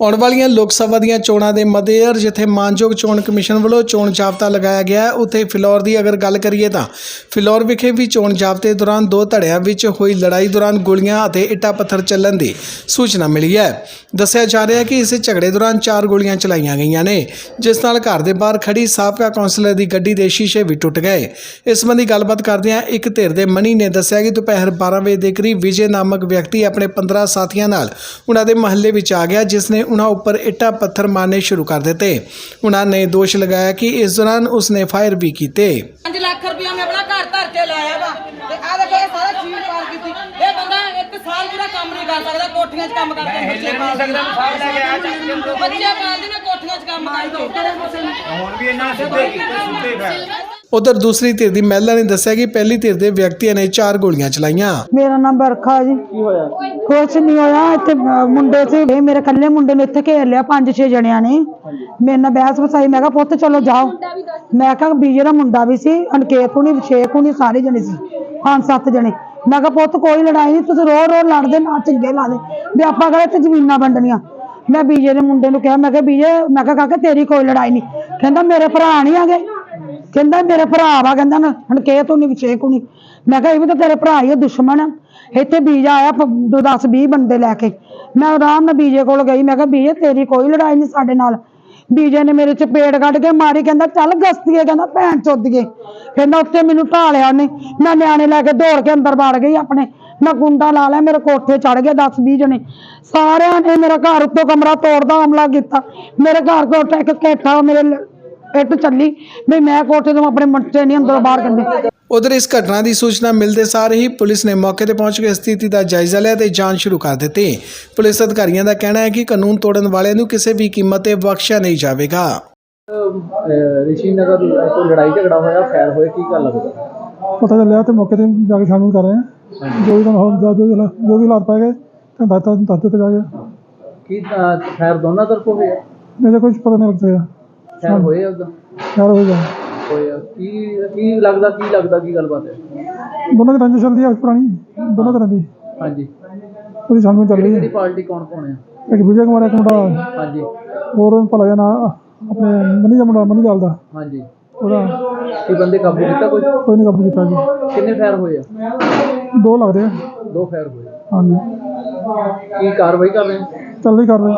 ਆਉਣ ਵਾਲੀਆਂ ਲੋਕ ਸਭਾ ਦੀਆਂ ਚੋਣਾਂ ਦੇ ਮੱਦੇਨਜ਼ਰ ਜਿੱਥੇ ਮਾਨਯੋਗ ਚੋਣ ਕਮਿਸ਼ਨ ਵੱਲੋਂ ਚੋਣ ਜਾਬਤਾ ਲਗਾਇਆ ਗਿਆ ਹੈ, ਉੱਥੇ ਫਿਲੌਰ ਦੀ ਅਗਰ ਗੱਲ ਕਰੀਏ ਤਾਂ ਫਿਲੌਰ ਵਿਖੇ ਵੀ ਚੋਣ ਜਾਬਤੇ ਦੌਰਾਨ ਦੋ ਧੜਿਆਂ ਵਿੱਚ ਹੋਈ ਲੜਾਈ ਦੌਰਾਨ ਗੋਲੀਆਂ ਅਤੇ ਇੱਟਾਂ ਪੱਥਰ ਚੱਲਣ ਦੀ ਸੂਚਨਾ ਮਿਲੀ ਹੈ। ਦੱਸਿਆ ਜਾ ਰਿਹਾ ਹੈ ਕਿ ਇਸ ਝਗੜੇ ਦੌਰਾਨ ਚਾਰ ਗੋਲੀਆਂ ਚਲਾਈਆਂ ਗਈਆਂ ਨੇ, ਜਿਸ ਨਾਲ ਘਰ ਦੇ ਬਾਹਰ ਖੜੀ ਸਾਬਕਾ ਕੌਂਸਲਰ ਦੀ ਗੱਡੀ ਦੇ ਸ਼ੀਸ਼ੇ ਵੀ ਟੁੱਟ ਗਏ। ਇਸ ਸੰਬੰਧੀ ਗੱਲਬਾਤ ਕਰਦਿਆਂ ਇੱਕ ਧਿਰ ਦੇ ਮਨੀ ਨੇ ਦੱਸਿਆ ਕਿ ਦੁਪਹਿਰ 12 ਵਜੇ ਦੇ ਕਰੀਬ ਵਿਜੇ ਨਾਮਕ ਵਿਅਕਤੀ ਆਪਣੇ 15 ਸਾਥੀਆਂ ਨਾਲ ਉਹਨਾਂ ਦੇ ਮਹੱਲੇ ਵਿੱਚ ਆ ਗਿਆ, ਜਿਸ ਨੇ ਉਹਨਾਂ ਉੱਪਰ ਇੱਟਾਂ ਪੱਥਰ ਮਾਰਨੇ ਸ਼ੁਰੂ ਕਰ ਦਿੱਤੇ ਉਹਨਾਂ ਨੇ ਦੋਸ਼ ਲਗਾਇਆ ਕਿ ਇਸ ਦੌਰਾਨ ਉਸਨੇ ਫਾਇਰ ਵੀ ਕੀਤੇ 5 ਲੱਖ ਰੁਪਇਆ ਮੈਂ ਆਪਣਾ ਘਰ ਧਰ ਕੇ ਲਾਇਆ ਵਾ ਤੇ ਆ ਦੇਖੋ ਇਹ ਸਾਰਾ ਚੀਜ਼ ਪਾਰ ਕੀਤੀ ਇਹ ਬੰਦਾ ਇੱਕ ਸਾਲ ਪੂਰਾ ਕੰਮ ਨਹੀਂ ਕਰ ਸਕਦਾ ਕੋਠੀਆਂ 'ਚ ਕੰਮ ਕਰਕੇ ਬੱਚੇ ਪਾਲਦੇ ਨੇ ਬੱਚੇ ਪਾਲਦੇ ਨੇ ਕੋਠੀਆਂ 'ਚ ਕੰਮ ਕਰਕੇ ਹੁਣ ਵੀ ਇਹਨਾਂ ਸਿੱਧੇ ਕੀਤੇ ਸਿੱਧੇ ਫੈਲ ਉਧਰ ਦੂਸਰੀ ਧਿਰ ਦੀ ਮਹਿਲਾ ਨੇ ਦੱਸਿਆ ਕਿ ਪਹਿਲੀ ਧਿਰ ਦੇ ਵਿਅਕਤੀਆਂ ਨੇ ਚਾਰ ਗੋਲੀਆਂ ਚਲਾਈਆਂ। ਮੇਰਾ ਨਾਮ ਬਰਖਾ ਜੀ। ਕੀ ਹੋਇਆ ਕੁਛ ਨਹੀਂ ਹੋਇਆ ਇੱਥੇ ਅਹ, ਮੁੰਡੇ ਸੀ। ਇਹ ਮੇਰੇ ਕੱਲੇ ਮੁੰਡੇ ਨੂੰ ਇੱਥੇ ਘੇਰ ਲਿਆ ਪੰਜ ਛੇ ਜਣਿਆਂ ਨੇ। ਮੇਰੇ ਨਾਲ ਬਹਿਸ ਵਸਾਈ ਮੈਂ ਕਿਹਾ ਪੁੱਤ ਚਲੋ ਜਾਓ। ਮੈਂ ਕਿਹਾ ਬੀਜੇ ਦਾ ਮੁੰਡਾ ਵੀ ਸੀ ਅਨਕੇਤ ਹੁਣੀ ਸ਼ੇਖ ਹੁਣੀ ਸਾਰੇ ਜਣੇ ਸੀ ਪੰਜ ਸੱਤ ਜਣੇ। ਮੈਂ ਕਿਹਾ ਪੁੱਤ ਕੋਈ ਲੜਾਈ ਨਹੀਂ ਤੁਸੀਂ ਰੋ ਰੋ ਲੜਦੇ ਨਾ ਚੰਗੇ ਲਾ ਦੇ ਵੀ ਆਪਾਂ ਕਹਿੰਦੇ ਇੱਥੇ ਜ਼ਮੀਨਾਂ ਵੰਡਣੀਆਂ? ਮੈਂ ਬੀਜੇ ਦੇ ਮੁੰਡੇ ਨੂੰ ਕਿਹਾ ਮੈਂ ਕਿਹਾ ਬੀਜੇ ਮੈਂ ਕਿਹਾ ਕਾਕਾ ਤੇਰੀ ਕੋਈ ਲੜਾਈ ਨਹੀਂ ਕਹਿੰਦਾ ਮੇਰੇ ਭਰਾ ਨਹੀਂ ਆ ਗਏ ਕਹਿੰਦਾ ਮੇਰੇ ਭਰਾ ਵਾ, ਕਹਿੰਦਾ ਨਾ ਹਣਕੇਤ ਹੁਣੀ ਵਿਸ਼ੇਕ ਹੁਣੀ ਮੈਂ ਕਿਹਾ ਇਹ ਵੀ ਤਾਂ ਤੇਰੇ ਭਰਾ ਹੀ ਆ, ਦੁਸ਼ਮਣ ਆ। ਇੱਥੇ ਬੀਜਾ ਆਇਆ 10 20 ਬੰਦੇ ਲੈ ਕੇ। ਮੈਂ ਆਰਾਮ ਨਾਲ ਬੀਜੇ ਕੋਲ ਗਈ, ਮੈਂ ਕਿਹਾ ਬੀਜੇ, ਤੇਰੀ ਕੋਈ ਲੜਾਈ ਨਹੀਂ ਸਾਡੇ ਨਾਲ। ਬੀਜੇ ਨੇ ਮੇਰੇ ਚਪੇੜ ਕੱਢ ਕੇ ਮਾਰੀ, ਕਹਿੰਦਾ ਚੱਲ ਗਸਤੀਏ, ਕਹਿੰਦਾ ਭੈਣ ਚੋਦੀਏ। ਕਹਿੰਦਾ ਉੱਤੇ ਮੈਨੂੰ ਢਾਲਿਆ ਉਹਨੇ ਮੈਂ ਨਿਆਣੇ ਲੈ ਕੇ ਦੌੜ ਕੇ ਅੰਦਰ ਵੜ ਗਈ ਆਪਣੇ। ਮੈਂ ਗੁੰਡਾ ਲਾ ਲਿਆ, ਮੇਰੇ ਕੋਠੇ ਚੜ ਗਏ 10 20 ਜਣੇ। ਸਾਰਿਆਂ ਨੇ ਮੇਰਾ ਘਰ ਉੱਤੋਂ ਕਮਰਾ ਤੋੜਦਾ ਹਮਲਾ ਕੀਤਾ। ਮੇਰੇ ਘਰ ਕੋਲ ਇੱਕ ਕੇਠਾ, ਮੇਰੇ ਲ- ਇੱਟ ਚੱਲੀ। ਵੀ ਮੈਂ ਕੋਠੇ ਤੋਂ ਆਪਣੇ ਮੱਟੇ ਨਹੀਂ ਅੰਦਰੋਂ ਬਾਹਰ ਕੱਢੇ। ਉਧਰ ਇਸ ਘਟਨਾ ਦੀ ਸੂਚਨਾ ਮਿਲਦੇ ਸਾਰ ਹੀ ਪੁਲਿਸ ਨੇ ਮੌਕੇ ਤੇ ਪਹੁੰਚ ਕੇ ਸਥਿਤੀ ਦਾ ਜਾਇਜ਼ਾ ਲਿਆ ਤੇ ਜਾਂਚ ਸ਼ੁਰੂ ਕਰ ਦਿੱਤੀ। ਪੁਲਿਸ ਅਧਿਕਾਰੀਆਂ ਦਾ ਕਹਿਣਾ ਹੈ ਕਿ ਕਾਨੂੰਨ ਤੋੜਨ ਵਾਲਿਆਂ ਨੂੰ ਕਿਸੇ ਵੀ ਕੀਮਤ ਤੇ ਬਖਸ਼ਿਆ ਨਹੀਂ ਜਾਵੇਗਾ। ਰਿਸ਼ੀ ਨਗਰ ਤੋਂ ਲੜਾਈ ਝਗੜਾ ਹੋਇਆ ਫੈਰ ਹੋਏ ਕੀ ਗੱਲ ਲੱਗਦਾ ਪਤਾ ਚੱਲਿਆ ਤੇ ਮੌਕੇ ਤੇ ਜਾ ਕੇ ਸ਼ਾਮਿਲ ਕਰ ਰਹੇ ਹਾਂ। ਜੋ ਵੀ ਤੁਹਾਨੂੰ ਹੋ- ਜੋ ਜੋ ਜੋ ਵੀ ਹਾਲਾਤ ਪਾਏ ਗਏ ਤਾਂ ਦੱਸ ਦੱਸ ਦਿੱਤੇ ਜਾਏ ਕੀ ਅਹ, ਫੈਰ ਦੋਨਾਂ ਤਰਫੋਂ ਹੋਇਆ? ਮੇਰੇ ਕੁਝ ਪਤਾ ਨਹੀਂ ਲੱਗ ਸਕਿਆ ਫੈਰ ਹੋਏ ਉਹਦਾ ਯਾਰ ਹੋ ਗਿਆ ਹੋਇਆ ਕੀ ਕੀ ਲੱਗਦਾ ਕੀ ਲੱਗਦਾ ਕੀ ਗੱਲਬਾਤ ਹੈ? ਦੋਨਾਂ ਦੀ ਰੰਜਿਸ਼ ਚੱਲਦੀ ਹੈ ਪੁਰਾਣੀ। ਦੋਨਾਂ ਤਰ੍ਹਾਂ ਦੀ। ਹਾਂਜੀ। ਉਹਦੀ ਛਾਨਬੀਨ ਚੱਲ ਰਹੀ ਕਿਹੜੀ ਹੈ ਪਾਰਟੀ ਕੌਣ ਕੌਣ ਹੈ ਇੱਕ ਵਿਜੇ ਕੁਮਾਰ ਇੱਕ ਮੁੰਡਾ। ਹਾਂਜੀ। ਹੋਰ ਭਲਾ ਜਿਹਾ ਨਾਂ ਆਪਣੇ ਮਨੀ ਦਾ ਮੁੰਡਾ ਮਨੀ ਲਾਲ ਦਾ। ਹਾਂਜੀ। ਉਹਦਾ ਕੀ ਬੰਦੇ ਕਾਬੂ ਕੀਤਾ ਕੋਈ? ਕੋਈ ਨਹੀਂ ਕਾਬੂ ਕੀਤਾ ਜੀ। ਕਿੰਨੇ ਫੈਰ ਹੋਏ ਆ? ਦੋ ਲੱਗਦੇ ਆ। ਦੋ ਫੈਰ ਹੋਏ ਹਾਂਜੀ। ਕੀ ਕਾਰਵਾਈ ਕਰ ਰਹੇ ਹੋ? ਚੱਲ ਰਹੀ ਕਰ ਰਹੇ